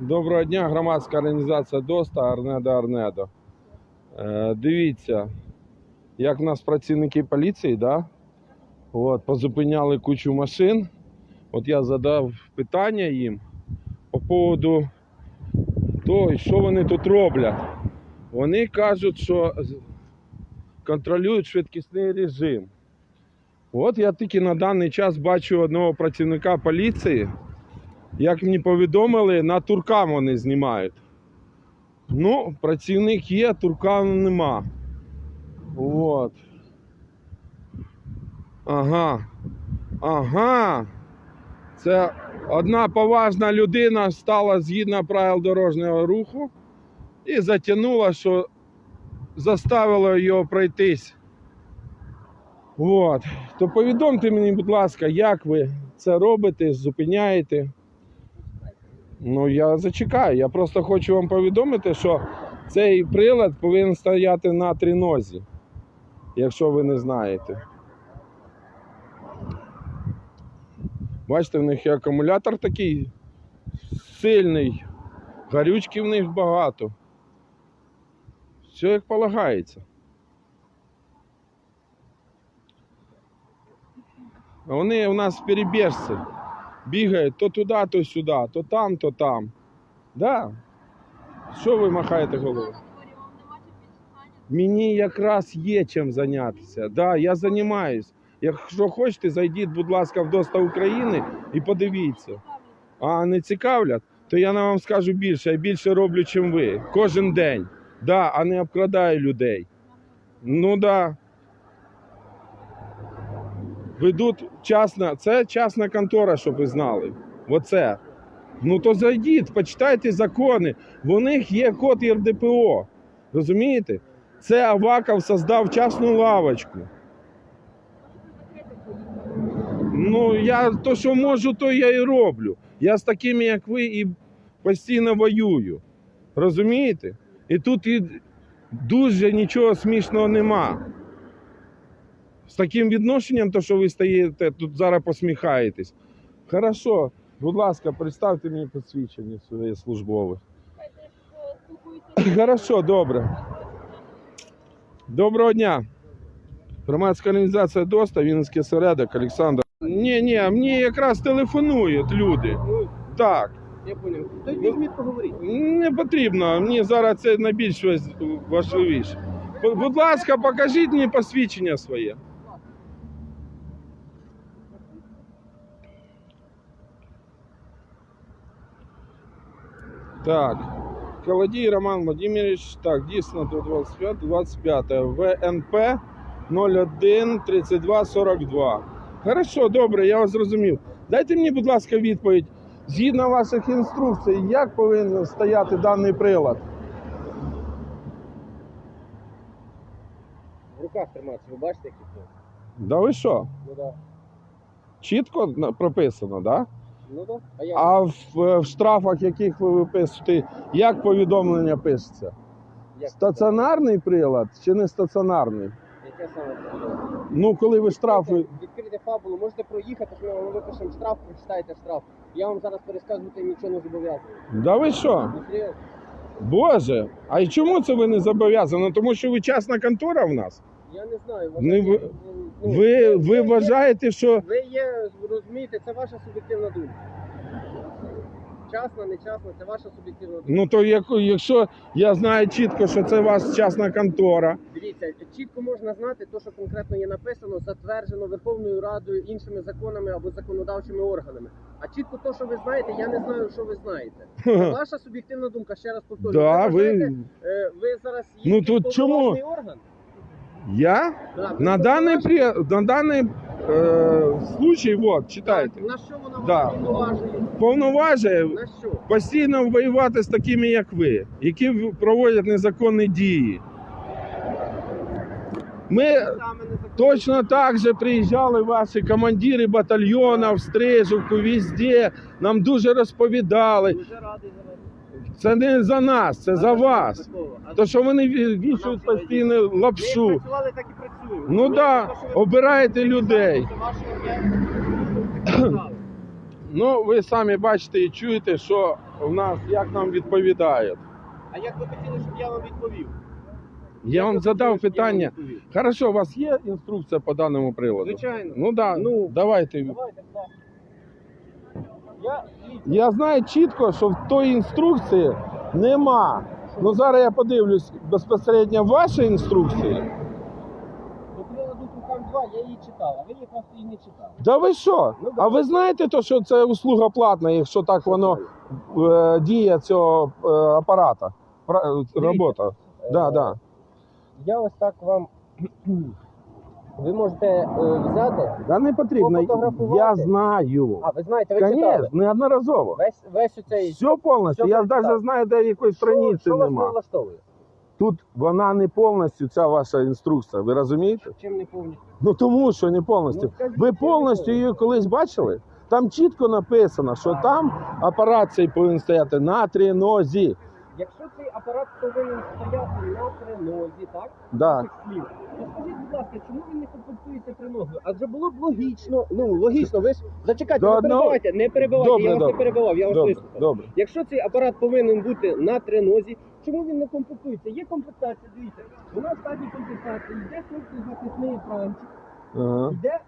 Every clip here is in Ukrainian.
Доброго дня, громадська організація ДОСТа Арнедо Арнедо. Е, дивіться, як в нас працівники поліції, да? От, позупиняли кучу машин. От я задав питання їм по поводу того, що вони тут роблять. Вони кажуть, що контролюють швидкісний режим. От я тільки на даний час бачу одного працівника поліції. Як мені повідомили, на туркам вони знімають. Ну, працівник є, туркам нема. От. Ага. Ага. Це одна поважна людина стала згідно правил дорожнього руху і затягнула, що заставило його пройтись. От. То повідомте мені, будь ласка, як ви це робите, зупиняєте. Ну, я зачекаю. Я просто хочу вам повідомити, що цей прилад повинен стояти на тринозі, якщо ви не знаєте. Бачите, в них і акумулятор такий сильний, гарючки в них багато. Все як полагається. Вони у нас перебіжці бігають то туди, то сюди, то там, то там. Да. Що ви махаєте головою? Мені якраз є чим зайнятися. Да, я займаюсь. Якщо хочете, зайдіть, будь ласка, в Доста України і подивіться. А не цікавлять, то я вам скажу більше. Я більше роблю, чим ви. Кожен день. Да, а не обкрадаю людей. Ну да. Ведуть частна, це частна контора, щоб ви знали. Оце. Ну то зайдіть, почитайте закони. В них є код ЄРДПО. Розумієте? Це Аваков создав частну лавочку. Ну, я то, що можу, то я і роблю. Я з такими, як ви, і постійно воюю. Розумієте? І тут і дуже нічого смішного нема. З таким відношенням, то що ви стаєте, тут зараз посміхаєтесь. Хорошо, будь ласка, представте мені посвідчення своє службове. Хорошо, добре. Доброго дня. Громадська організація ДОСТа, Вінницький осередок, Олександр. Ні, ні, мені якраз телефонують люди. Так, я понял. То візьміть поговоріть. не потрібно. Мені зараз це найбільш важливіше. Будь ласка, покажіть мені посвідчення своє. Так. Колодій Роман Владимирович. Так, дійсно до 25, 25. ВНП 01 32 42. Хорошо, добре, я вас зрозумів. Дайте мені, будь ласка, відповідь. Згідно ваших інструкцій, як повинен стояти даний прилад? В руках триматися, ви бачите, які це? Да ви що? Ну да. Чітко на- прописано, так? Да? Ну. А в, в штрафах, яких ви виписуєте, як повідомлення пишеться? як Стаціонарний прилад чи не стаціонарний? Яке саме? Ну, коли ви штрафи. Відкрийте фабулу, можете проїхати, що ми вам випишемо штраф, прочитайте штраф. Я вам зараз пересказувати нічого не зобов'язаний. Да ви що? Ну, серйозно. Боже, а й чому це ви не зобов'язані? Тому що ви частна контора в нас. Я не знаю. Не ви- ну, Ви, ви вважаєте, що. Ви є, розумієте, це ваша суб'єктивна думка. Часна, не часна, це ваша суб'єктивна думка. Ну то як- якщо я знаю чітко, що це вас частна контора. Дивіться, чітко можна знати те, що конкретно є написано, затверджено Верховною Радою іншими законами або законодавчими органами. А чітко те, що ви знаєте, я не знаю, що ви знаєте. Це ваша суб'єктивна думка, ще раз повторюю. Да, ви, ви. вважаєте, е, ви зараз є Ну, тут чому? повноважний орган? Я Да, ви на даний, при... на даний е, случай, от, читайте, На що вона Да. повноважує? повноважує На що? постійно воювати з такими, як ви, які в- проводять незаконні дії. Ми Саме точно так же приїжджали ваші командири батальйонів, Стрижівку, везде. Нам дуже розповідали. Дуже радий за. Це не за нас, це за вас. То, що вони ві- вішають постійно лапшу. так. Ну так, те, обираєте людей. Ну, ви самі бачите і чуєте, що в нас як нам відповідають. А як ви хотіли, щоб я вам відповів? Я вам задав питання. Хорошо, у вас є інструкція по даному приладу? Звичайно. Ну да, Ну. давайте. Давайте, так. Я, знаю чітко, що в той інструкції нема. Ну зараз я подивлюсь безпосередньо ваші інструкції. до приладу Кукам 2 я її читав, а ви якраз її не читали. Да ви що? Ну, А ви знаєте, то, що це услуга платна, якщо так воно е, діє цього е, апарата? Е, Робота. Да, да. Я ось так вам. Ви можете е, взяти. Да не потрібно. Пофотографувати? Я знаю. А, ви знаєте, ви читали. Звісно, неодноразово. Весь, весь оцей. Все повністю. Все Я прочитав. навіть знаю, де якоїсь страниці що, що вас не нема. влаштовує? Тут вона не повністю, ця ваша інструкція. Ви розумієте? Чим не повністю? Ну тому що не повністю. Ну, скажіть, Ви чим не повністю повністю? її колись бачили? Там чітко написано, що там апарат цей повинен стояти на тринозі. Якщо цей апарат повинен стояти на тринозі, так? Да. Слів, скажіть, будь ласка, чому він не комплектується триногою? Адже було б логічно, ну логічно, ви ж зачекайте, До не одного- перебивайте, не перебивайте, Добре, я вас добре. не перебивав, я вас Добре, вислухав. добре. Якщо цей апарат повинен бути на тринозі, чому він не комплектується? Є комплектація, дивіться, у нас в стадії комплектації йде захисний екранчик, Ага. йде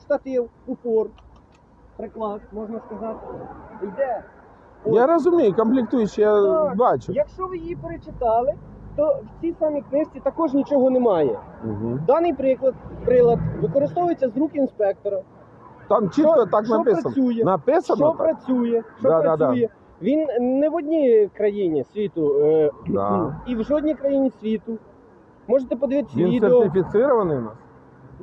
штатив, упор, приклад, можна сказати, йде. Я розумію, комплектуючі я Так. бачу. Якщо ви її перечитали, то в цій самій книжці також нічого немає. Угу. Даний приклад, прилад використовується з рук інспектора. Там чітко Що- так що написано. працює? Написано що так? працює, що Да, да, працює. Він не в одній країні світу е, Да. і в жодній країні світу. Можете подивитися Він відео. сертифіцірований у нас?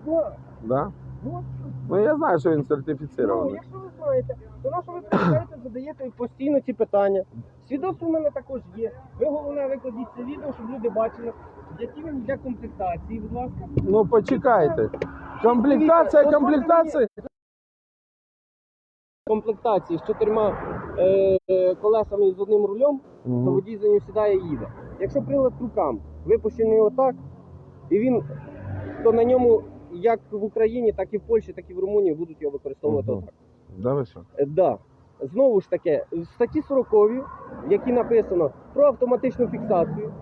Да. Да? Ну, Ну я знаю, що він ну, сертифіцірований. якщо ви знаєте, то на що ви приїжджаєте, задаєте постійно ці питання. Свідоцтво в мене також є. Ви головне викладіть це відео, щоб люди бачили, які він для комплектації, будь ласка. Ну почекайте. Комплектація, комплектація. Комплектації з чотирма е, е, колесами і з одним рулем, то водій за ним сідає і їде. Якщо прилад рукам випущений отак, і він, то на ньому як в Україні, так і в Польщі, так і в Румунії будуть його використовувати Мгм. отак. Да ви що? Е, Да. Знову ж таки, в статті 40, в якій написано про автоматичну фіксацію.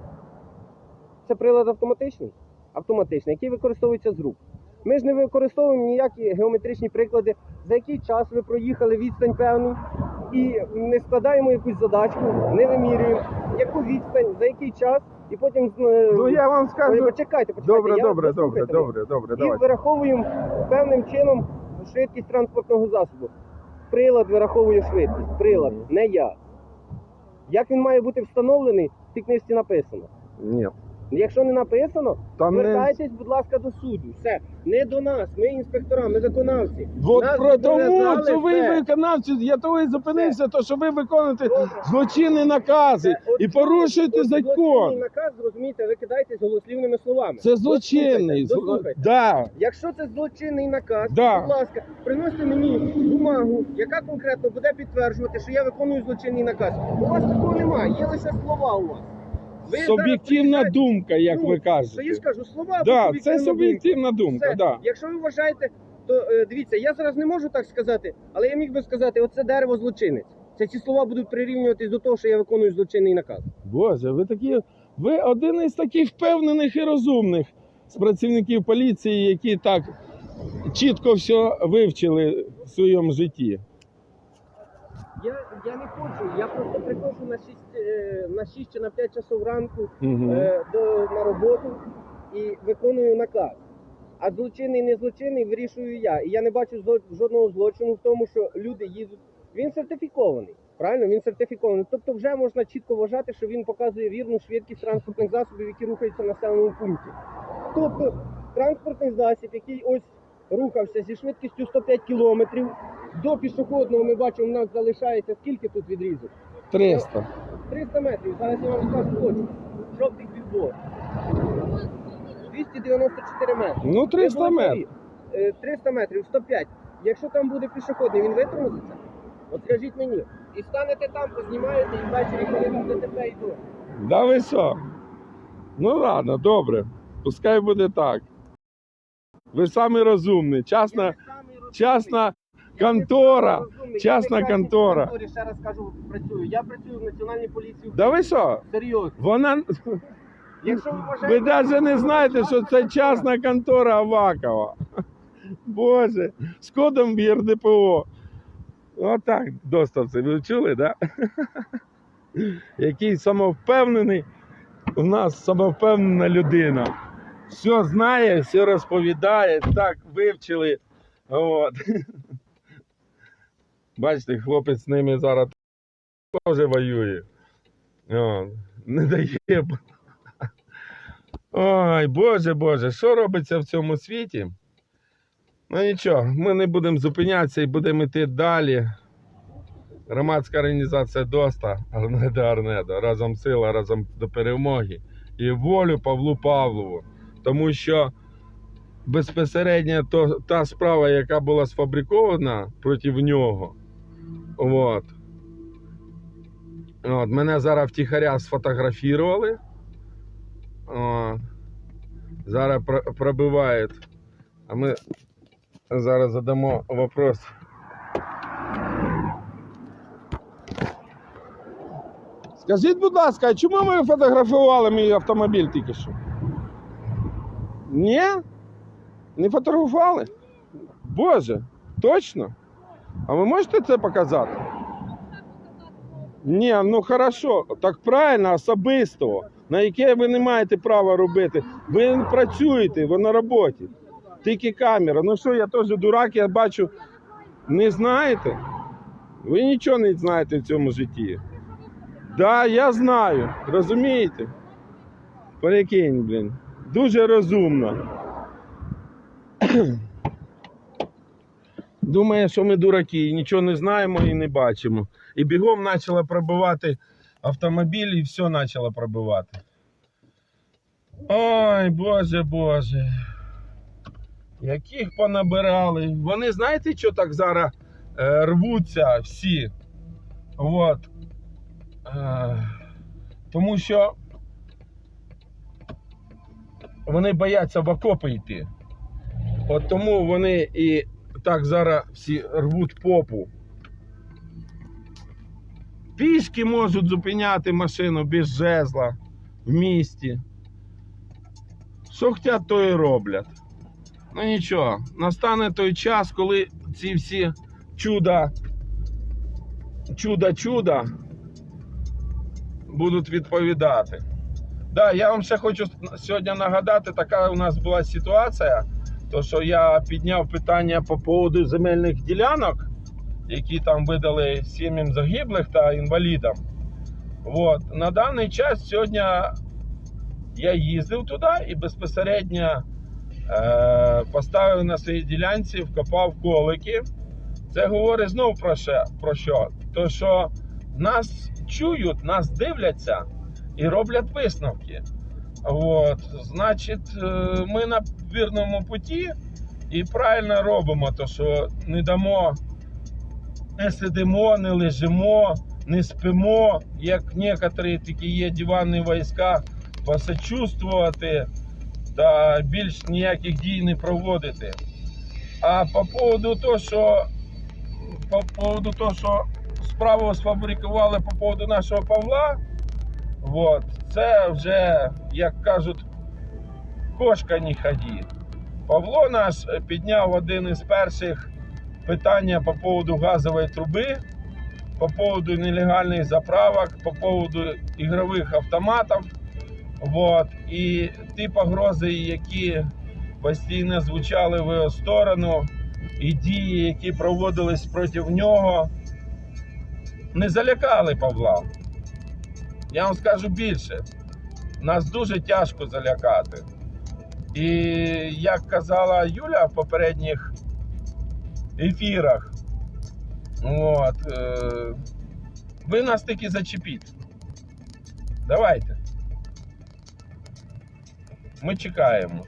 Це прилад автоматичний? Автоматичний, який використовується з рук. Ми ж не використовуємо ніякі геометричні приклади, за який час ви проїхали відстань певний, і не складаємо якусь задачку, не вимірюємо, яку відстань, за який час, і потім е, Ну я вам Ой, скажу. почекайте, почекайте. Добре, я- добре, добре, послухайте добре, добре, і давайте. вираховуємо певним чином швидкість транспортного засобу. Прилад вираховує швидкість. Прилад, не я. Як він має бути встановлений, в цій книжці написано. Ні. Якщо не написано, Там не звертайтесь, будь ласка, до суду. Все, не до нас. Ми інспектора, ми виконавці. От Нас про тому, зобов'язали що ви все. виконавці, я того і зупинився, то що ви виконуєте злочинні накази Це от і порушуєте от Злочинний закон. наказ, зрозумієте, ви кидаєтесь голослівними словами. Це злочинний. Дослухайте. Да. Якщо це злочинний наказ, Да. будь ласка, приносите мені бумагу, яка конкретно буде підтверджувати, що я виконую злочинний наказ. У вас такого немає, є лише слова у вас. Ви Суб'єктивна приїжджаєте- думка, як Ну, ви То я кажете. ж кажу, слова Да, це думка. суб'єктивна думка, Все. да. Якщо ви вважаєте, то е, дивіться, я зараз не можу так сказати, але я міг би сказати, оце дерево злочинець. Це ці слова будуть прирівнюватись до того, що я виконую злочинний наказ. Боже, ви такі. Ви один із таких впевнених і розумних з працівників поліції, які так чітко все вивчили в своєму житті. Я, я не хочу, я просто приходжу на 6, е, на 6 чи на 5 часов ранку Угу. е, до, на роботу і виконую наказ. А злочинний не злочинний вирішую я. І я не бачу жодного злочину в тому, що люди їдуть. Він сертифікований. Правильно, він сертифікований. Тобто вже можна чітко вважати, що він показує вірну швидкість транспортних засобів, які рухаються в населеному пункті. Тобто транспортний засіб, який ось рухався зі швидкістю 105 км, до пішохідного ми бачимо, у нас залишається скільки тут відрізок? 300. 300 метрів. Зараз я вам скажу точно. Жовтий підбор. 294 метри. Ну, 300 метрів. Е, 300 метрів, 105. Якщо там буде пішохідний, він витормозиться? От скажіть мені. І станете там, познімаєте і ввечері, коли там ДТП йду. Да ви що? Ну ладно, добре. Пускай буде так. Ви самі розумні. Чесно, чесно, контора, я контора. ще раз кажу, працюю. Я працюю в Національній поліції. Да ви що? Серйозно. Вона. Якщо ви вважаєте... Ви навіть не знаєте, що це частна контора Авакова. Боже, з кодом в ЄРДПО. Отак, доставці, ви чули, так? Да? Який самовпевнений, у нас самовпевнена людина. Все знає, все розповідає, так вивчили. От. Бачите, хлопець з ними зараз теж воює. О, не дає. Ой, Боже Боже, що робиться в цьому світі? Ну нічого, ми не будемо зупинятися і будемо йти далі. Громадська організація ДОСТА, Арнеда Арнеда, разом сила, разом до перемоги. І волю Павлу Павлову. Тому що безпосередньо то, та справа, яка була сфабрикована проти нього. От. От, мене зараз втіхаря сфотографували. О, зараз про- пробивають. А ми зараз задамо вопрос. Скажіть, будь ласка, чому ви фотографували мій автомобіль тільки що? Ні? Не фотографували? Боже, точно? А ви можете це показати? Ні, ну хорошо, так правильно, особисто, на яке ви не маєте права робити. Ви не працюєте, ви на роботі. Тільки камера. Ну що, я теж дурак, я бачу. Не знаєте? Ви нічого не знаєте в цьому житті. Да, я знаю, розумієте? Перекинь, блін. Дуже розумно. Думає, що ми дураки, і нічого не знаємо і не бачимо. І бігом почала пробивати автомобіль, і все почало пробивати. Ой, Боже, Боже. Яких понабирали. Вони знаєте, що так зараз е, рвуться всі? От. Е, тому що вони бояться в окопи йти. От тому вони і так зараз всі рвуть попу. Пішки можуть зупиняти машину без жезла в місті. Що хочуть, то і роблять. Ну нічого, настане той час, коли ці всі чуда, чуда-чуда будуть відповідати. Да, я вам ще хочу сьогодні нагадати, така у нас була ситуація, то що я підняв питання по поводу земельних ділянок, які там видали сім'ям загиблих та інвалідам. От. На даний час сьогодні я їздив туди і безпосередньо е, поставив на своїй ділянці, вкопав колики. Це говорить знов про що? Про що? То, що нас чують, нас дивляться і роблять висновки. От, значить, е, ми на вірному путі і правильно робимо, то що не дамо, не сидимо, не лежимо, не спимо, як некоторі такі є диванні війська, посочувствувати та більш ніяких дій не проводити. А по поводу того, що по поводу того, що справу сфабрикували по поводу нашого Павла, от, це вже, як кажуть, кошка не ході. Павло наш е, підняв один із перших питання по поводу газової труби, по поводу нелегальних заправок, по поводу ігрових автоматів. Вот. І ті погрози, які постійно звучали в його сторону, і дії, які проводились проти нього, не залякали Павла. Я вам скажу більше, нас дуже тяжко залякати. І як казала Юля в попередніх ефірах, от, е, ви нас таки зачепіть. Давайте. Ми чекаємо.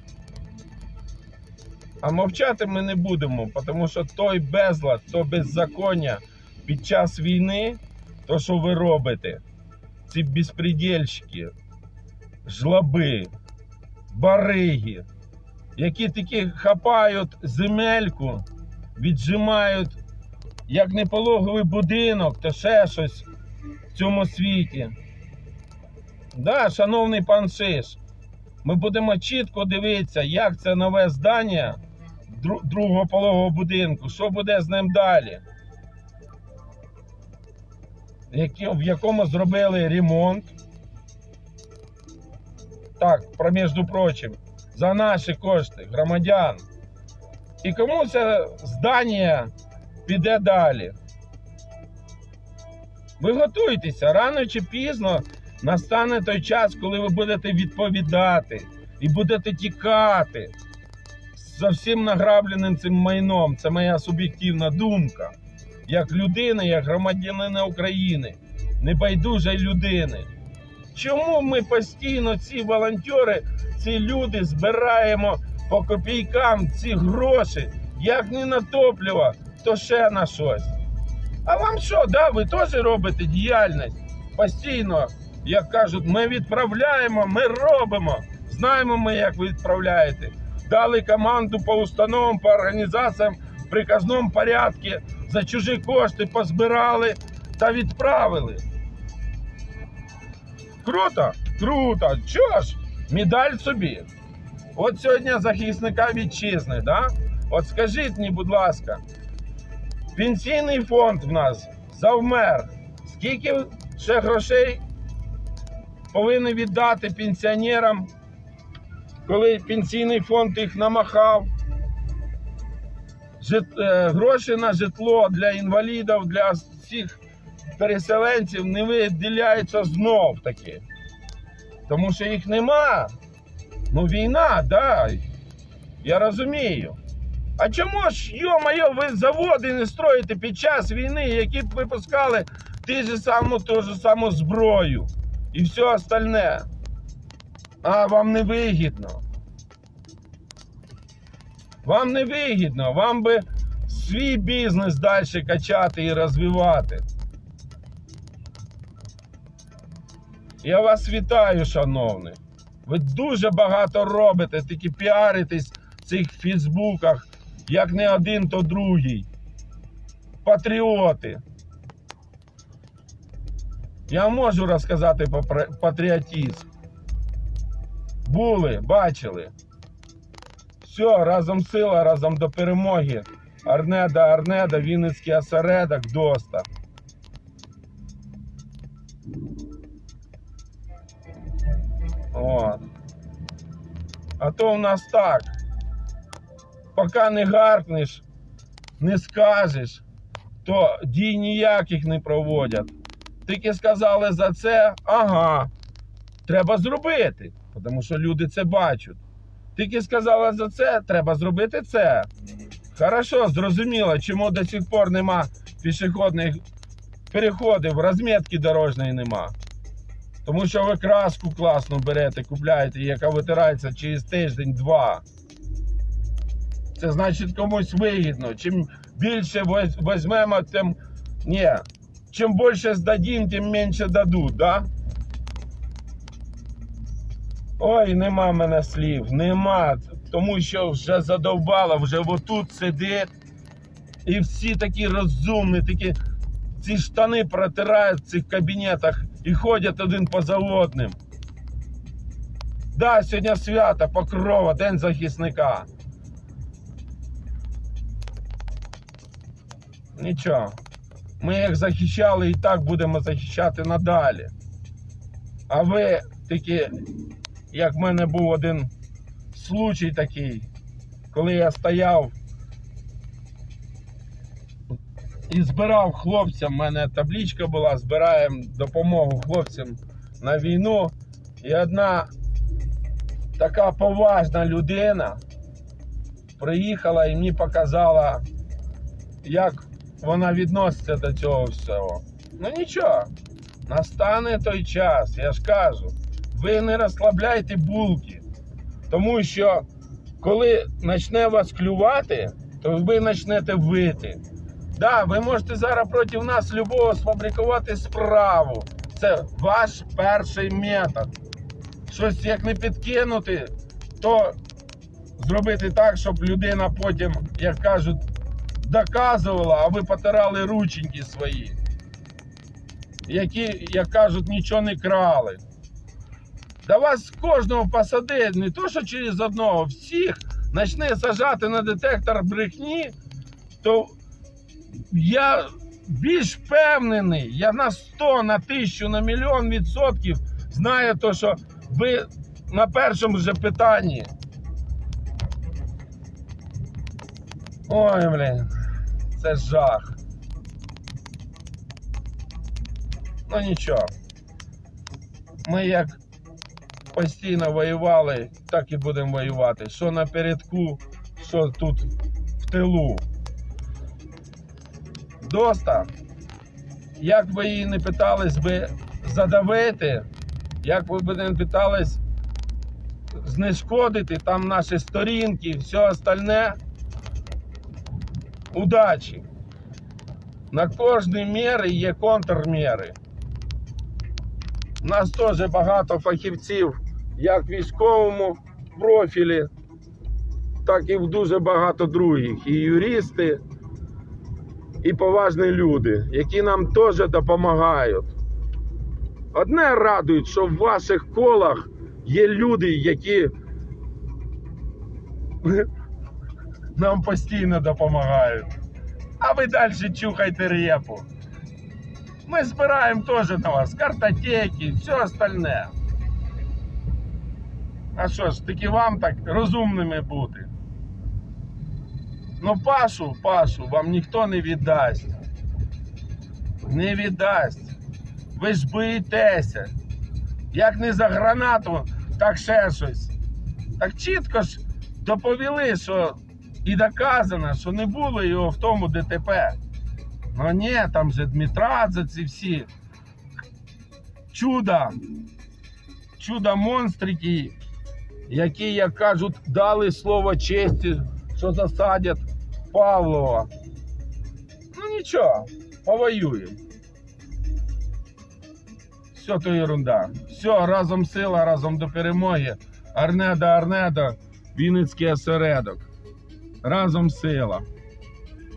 А мовчати ми не будемо, тому що той безлад, то беззаконня під час війни, то, що ви робите, ці безпредельщики, жлоби, бариги, які таки хапають земельку, віджимають як не пологовий будинок, то ще щось в цьому світі. Да, шановний пан Шиш, ми будемо чітко дивитися, як це нове здання другого пологового будинку, що буде з ним далі. В якому зробили ремонт. Так, про між прочим, за наші кошти, громадян. І кому це здання піде далі? Ви готуйтеся, рано чи пізно настане той час, коли ви будете відповідати і будете тікати за всім награбленим цим майном. Це моя суб'єктивна думка. Як людини, як громадянина України, небайдужої людини. Чому ми постійно, ці волонтери, ці люди збираємо по копійкам ці гроші, як не на топливо, то ще на щось. А вам що, да, ви теж робите діяльність постійно, як кажуть, ми відправляємо, ми робимо. Знаємо ми, як ви відправляєте. Дали команду по установам, по організаціям в приказному порядку, за чужі кошти позбирали та відправили. Круто, круто. Чого ж? Медаль собі. От сьогодні захисника вітчизни, да? От скажіть мені, будь ласка, пенсійний фонд в нас завмер. Скільки ще грошей повинні віддати пенсіонерам, коли пенсійний фонд їх намахав? Е, гроші на житло для інвалідів, для всіх переселенців не виділяються знов таки. Тому що їх нема. Ну, війна, да. Я розумію. А чому ж, йо-моє, ви заводи не строїте під час війни, які б випускали ті ж саму, ту ж саму зброю і все остальне? А вам не вигідно. Вам не вигідно, вам би свій бізнес далі качати і розвивати. Я вас вітаю, шановний. Ви дуже багато робите, тільки піаритесь в цих фейсбуках, як не один, то другий. Патріоти. Я можу розказати про патріотизм. Були, бачили. Все, разом сила, разом до перемоги. Арнеда, Арнеда, Вінницький осередок, доста. От. А то у нас так. Поки не гаркнеш, не скажеш, то дій ніяких не проводять. Тільки сказали за це, ага, треба зробити, тому що люди це бачать. Тільки сказали за це, треба зробити це. Хорошо, зрозуміло, чому до сих пор нема пішохідних переходів, розмітки дорожньої нема. Тому що ви краску класну берете, купляєте, яка витирається через тиждень-два. Це значить комусь вигідно. Чим більше воз- візьмемо, тим. Ні. Чим більше здадим, тим менше дадуть, да? Ой, нема мене слів, нема. Тому що вже задовбало, вже отут сидить. І всі такі розумні, такі ці штани протирають в цих кабінетах і ходять один поза одним. Да, сьогодні свято, покрова, День захисника. Нічого. Ми їх захищали і так будемо захищати надалі. А ви такі, як в мене був один случай такий, коли я стояв і збирав хлопцям, в мене табличка була, збираємо допомогу хлопцям на війну. І одна така поважна людина приїхала і мені показала, як вона відноситься до цього всього. Ну нічого, настане той час, я ж кажу. Ви не розслабляйте булки, тому що коли почне вас клювати, то ви почнете вити. Да, ви можете зараз проти нас любого сфабрикувати справу. Це ваш перший метод. Щось як не підкинути, то зробити так, щоб людина потім, як кажуть, доказувала, а ви потирали рученьки свої, які, як кажуть, нічого не крали. Да вас кожного посадить, не то, що через одного, всіх почне сажати на детектор брехні, то я більш впевнений, я на 100, на 1000, на мільйон відсотків знаю, то, що ви на першому же питанні. Ой, блін, це жах. Ну нічого. Ми як постійно воювали, так і будемо воювати. Що напередку, що тут в тилу. Доста, як ви її не питались би задавити, як ви не питались знешкодити там наші сторінки все остальне. Удачі! На кожній мірі є контрміри. У нас теж багато фахівців, як військовому профілі, так і в дуже багато других. І юристи, і поважні люди, які нам теж допомагають. Одне радують, що в ваших колах є люди, які нам постійно допомагають. А ви далі чухайте репу. Ми збираємо теж на вас картотеки, все остальне. А що ж, таки вам так розумними бути. Ну, Пашу, Пашу, вам ніхто не віддасть. Не віддасть. Ви ж боїтеся. Як не за гранату, так ще щось. Так чітко ж доповіли, що і доказано, що не було його в тому ДТП. Ну ні, там же Дмитрадзе ці всі. Чудо. Чудо монстрики, які, як кажуть, дали слово честі, що засадять Павлова. Ну нічого, повоюємо. Все то ерунда. Все, разом сила, разом до перемоги. Арнеда, Арнеда, Вінницький осередок. Разом сила.